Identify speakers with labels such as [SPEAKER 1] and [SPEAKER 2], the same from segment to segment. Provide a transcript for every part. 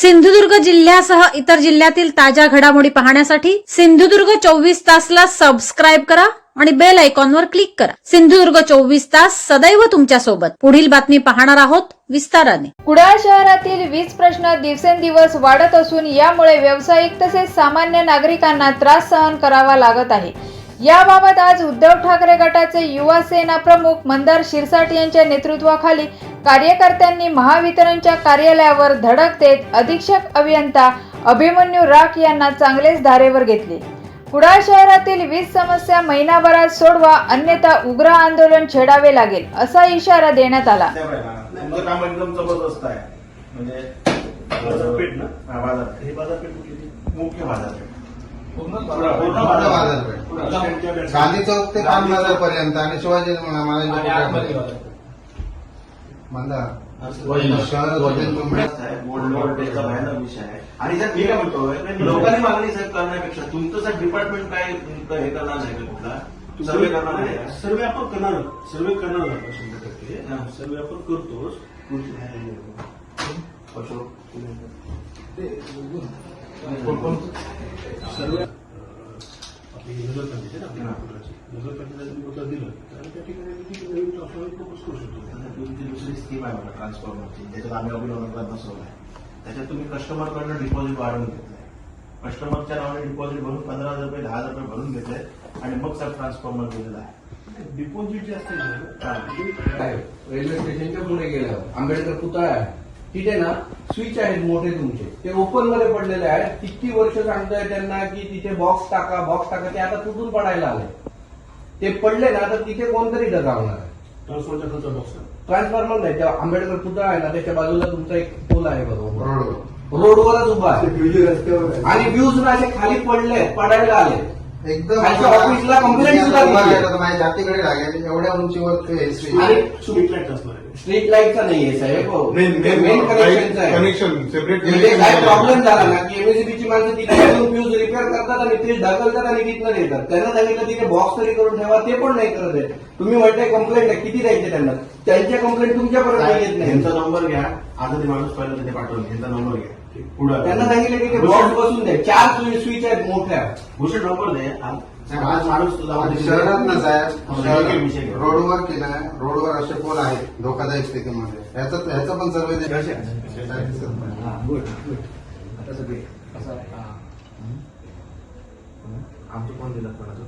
[SPEAKER 1] सिंधुदुर्ग जिल्ह्यासह इतर जिल्ह्यातील ताज्या घडामोडी पाहण्यासाठी सिंधुदुर्ग चोवीस तासला सबस्क्राईब करा आणि बेल आयकॉनवर क्लिक करा. सिंधुदुर्ग चोवीस तास सदैव तुमच्यासोबत. पुढील बातमी पाहणार आहोत विस्ताराने.
[SPEAKER 2] कुडाळ शहरातील वीज प्रश्न दिवसेंदिवस वाढत असून यामुळे व्यावसायिक तसेच सामान्य नागरिकांना त्रास सहन करावा लागत आहे. याबाबत आज उद्धव ठाकरे गटाचे युवा सेना प्रमुख मंदार शिरसाट यांच्या नेतृत्वाखाली कार्यकर्त्यांनी महावितरणच्या कार्यालयावर धडक देत अधीक्षक अभियंता अभिमन्यू राख यांना चांगलेच धारेवर घेतले. कुडाळ शहरातील वीज समस्या महिनाभरात सोडवा अन्यथा उग्र आंदोलन छेडावे लागेल असा इशारा देण्यात आला.
[SPEAKER 3] जबरदस्त आहे. म्हणजे
[SPEAKER 4] बाजारपेठ ना?
[SPEAKER 3] हा, बाजारपेठ.
[SPEAKER 4] हे बाजारपेठ
[SPEAKER 3] मुख्य
[SPEAKER 5] गांधी चौक ते राम पर्यंत आणि शिवाजी महाराज
[SPEAKER 3] आहे. वोल्टेजचा भयानक विषय आहे. आणि जर मी काय म्हणतोय लोकांनी मागणी साहेब करण्यापेक्षा तुमचं सर डिपार्टमेंट काय तुमचं हे करणार नाही का कुठला? सर्वे करणार नाही का?
[SPEAKER 4] सर्वे आपण करणार सर्वे करणार आपण शंभर टक्के.
[SPEAKER 3] हा.
[SPEAKER 4] सर्वे आपण करतोच. सर्वे आपली नगरपालिका आहे ना आपल्या कुठल्याची. नगरपालिकेला जर कुठलं दिलं. तर त्या ठिकाणी आम्ही ती ट्रान्सफॉर्मर propose करू शकतो
[SPEAKER 3] आता तुमची दुसरी स्कीम आहे बघा ट्रान्सफॉर्मरची त्याच्यात आम्ही अभिनवनात बसवलाय त्याच्यात तुम्ही कस्टमरकडनं डिपॉझिट वाढवून घेतलंय कस्टमरच्या नावाने डिपॉझिट भरून पंधरा हजार रुपये दहा हजार रुपये भरून घेतले आणि मग सब ट्रान्सफॉर्मर दिलेला आहे
[SPEAKER 4] डिपॉझिट जे असते
[SPEAKER 6] रेल्वे स्टेशनच्या पुढे गेल्यावर आंबेडकर पुतळा आहे तिथे ना स्विच आहेत मोठे तुमचे ते ओपनमध्ये पडलेले आहेत किती वर्ष सांगताय त्यांना की तिथे बॉक्स टाका बॉक्स टाका ते आता तुटून पडायला आले ते पडले ना तर तिथे कोणतरी डगावणार आहे
[SPEAKER 4] ट्रान्सफॉर्मरच्या खालचा बॉक्स
[SPEAKER 6] ट्रान्सफॉर्मर नाही त्या आंबेडकर पुतळा आहे ना त्याच्या बाजूला तुमचा एक पूल आहे बरोबर
[SPEAKER 5] रोडवर
[SPEAKER 6] रोडवरच उभा आहे. आणि व्ह्यूज ना असे खाली पडले पडायला आले
[SPEAKER 5] एकदम
[SPEAKER 6] ऑफिसला सुद्धा दिली.
[SPEAKER 5] माझ्या जातीकडे लागेल एवढ्या उंचीवर ते हे.
[SPEAKER 6] आणि
[SPEAKER 4] स्ट्रीट लाइट असणार आहे.
[SPEAKER 6] स्ट्रीट लाईटचा नाहीये साहेब. मेन कनेक्शनचा आहे.
[SPEAKER 5] कनेक्शन सेपरेट
[SPEAKER 6] म्हणजे काय प्रॉब्लेम झाला ना की एमएससीबीची माणसं तिथे फ्यूज रिपेअर करतात आणि ते ढकलतात आणि तिथनं त्यांना सांगितलं तिथे बॉक्स तरी करून ठेवा ते पण नाही करत आहे तुम्ही म्हणताय कंप्लेंट आहे किती द्यायचे त्यांना? त्यांच्या कंप्लेंट तुमच्यापर्यंत येत नाही.
[SPEAKER 3] यांचा नंबर घ्या. आता ते माणूस पहिला तिथे पाठवून यांचा नंबर घ्या.
[SPEAKER 6] त्यांना सांगितलं की ते बॉक्स बसून द्या चार स्विच आहेत मोठ्या.
[SPEAKER 3] भूषण नंबर दे आज माणूस
[SPEAKER 5] शहरात ना साहेब
[SPEAKER 3] हो.
[SPEAKER 5] रोडवर की नाही रोडवर असे पोल आहेत धोकादायक स्थितीमध्ये. ह्याचा ह्याचा पण सर्वे
[SPEAKER 3] आमचं कोण दिलं कोणाचं?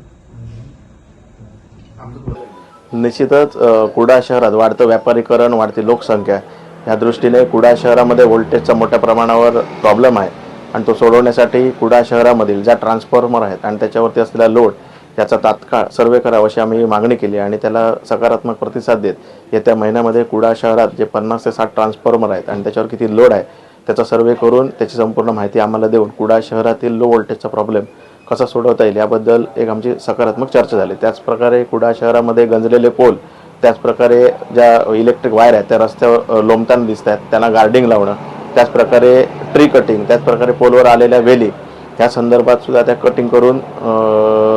[SPEAKER 3] आमचं कोण
[SPEAKER 7] निश्चितच अ, कुडाळ शहरात वाढतं व्यापारीकरण वाढती लोकसंख्या. ह्या दृष्टीने कुडाळ शहरामध्ये व्होल्टेजचा मोठ्या प्रमाणावर प्रॉब्लेम आहे. आणि तो सोडवण्यासाठी कुडाळ शहरामधील ज्या ट्रान्सफॉर्मर आहेत आणि त्याच्यावरती असलेला लोड याचा तात्काळ सर्वे करावा अशी आम्ही मागणी केली आणि त्याला सकारात्मक प्रतिसाद देत येत्या महिन्यामध्ये कुडाळ शहरात जे पन्नास ते साठ ट्रान्सफॉर्मर आहेत आणि त्याच्यावर किती लोड आहे त्याचा सर्वे करून त्याची संपूर्ण माहिती आम्हाला देऊन कुडाळ शहरातील लो व्होल्टेजचा प्रॉब्लेम कसा सोडवता येईल याबद्दल एक आमची सकारात्मक चर्चा झाली. त्याचप्रकारे कुडाळ शहरामध्ये गंजलेले पोल त्याचप्रकारे ज्या इलेक्ट्रिक वायर आहेत त्या रस्त्यावर लोंबताना दिसत आहेत त्यांना गार्डिंग लावणं त्याचप्रकारे ट्री कटिंग त्याचप्रकारे पोलवर आलेल्या वेली ह्या संदर्भात सुद्धा त्या कटिंग करून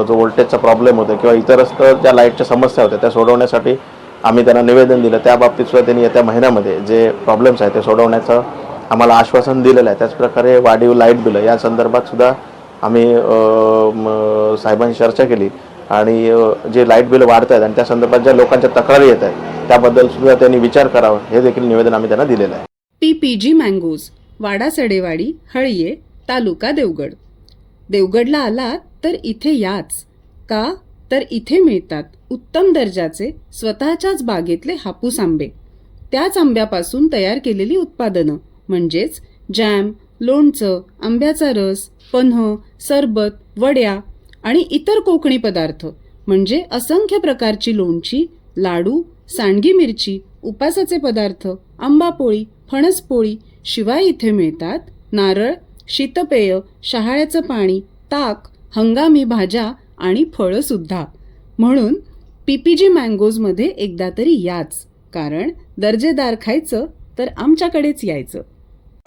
[SPEAKER 7] जो व्होल्टेजचा प्रॉब्लेम होता किंवा इतरस्त ज्या लाईटच्या समस्या होत्या त्या सोडवण्यासाठी आम्ही त्यांना निवेदन दिलं. त्या बाबतीत सुद्धा त्यांनी येत्या महिन्यामध्ये जे प्रॉब्लेम्स आहेत ते सोडवण्याचं आम्हाला आश्वासन दिलेलं आहे. त्याचप्रकारे वाढीव लाइट बिलं या संदर्भात सुद्धा आम्ही साहेबांशी चर्चा केली. आणि जे लाइट बिल वाढत आहेत आणि त्या संदर्भात ज्या लोकांच्या तक्रारी येत आहेत त्याबद्दल सुद्धा त्यांनी विचार करावा. हे देखील निवेदन आम्ही त्यांना दिलेलं आहे.
[SPEAKER 8] पीपीजी मँगोज वाडा सडेवाडी हळये तालुका देवगड. देवगडला आलात तर इथे याच. का? तर इथे मिळतात उत्तम दर्जाचे स्वतःच्याच बागेतले हापूस आंबे. त्याच आंब्यापासून तयार केलेली उत्पादनं म्हणजेच जॅम लोणचं आंब्याचा रस पन्ह सरबत वड्या आणि इतर कोकणी पदार्थ म्हणजे असंख्य प्रकारची लोणची लाडू सांडगी मिरची उपासाचे पदार्थ आंबापोळी फणसपोळी शिवाय इथे मिळतात. नारळ शीतपेय शहाळ्याचं पाणी ताक हंगामी भाज्या आणि फळंसुद्धा. म्हणून पीपीजी मँगोजमध्ये एकदा तरी याच कारण दर्जेदार खायचं तर आमच्याकडेच यायचं.